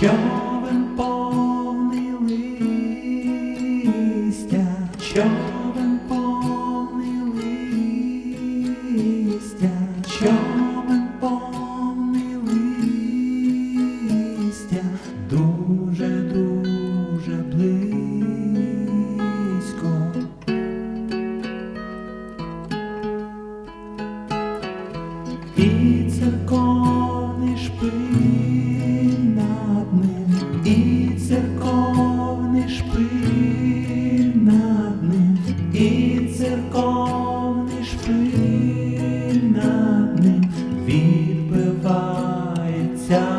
Човен повний листя. Човен 있어.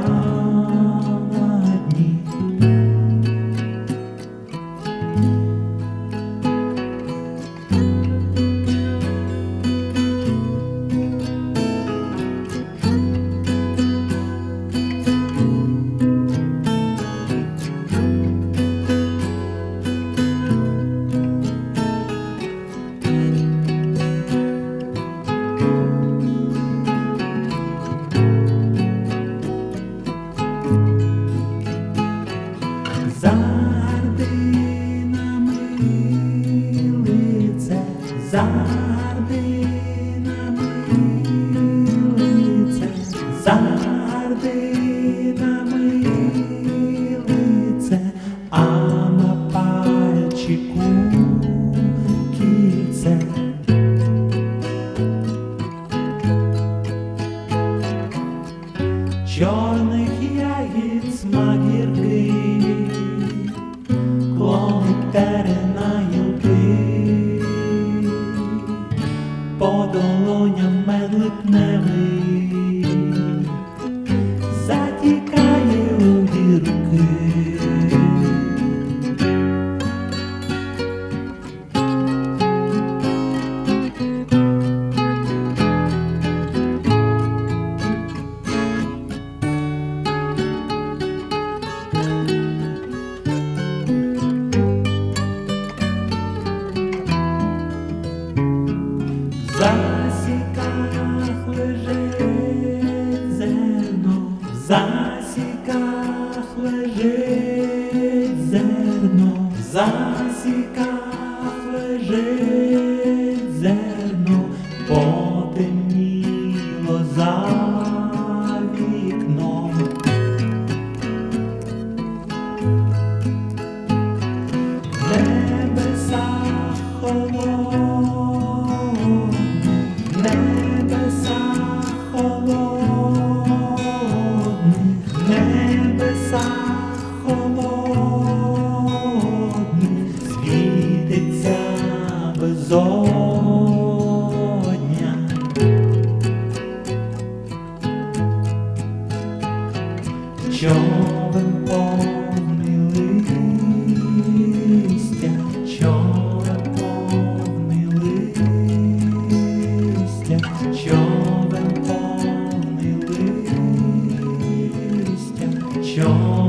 Зарди на милице, зарди на милице, а на пальчику кільце. Чорний it never засіках лежить зерно, засіках лежить. Дня. Човен повний листя, човен повний листя, човен повний листя, човен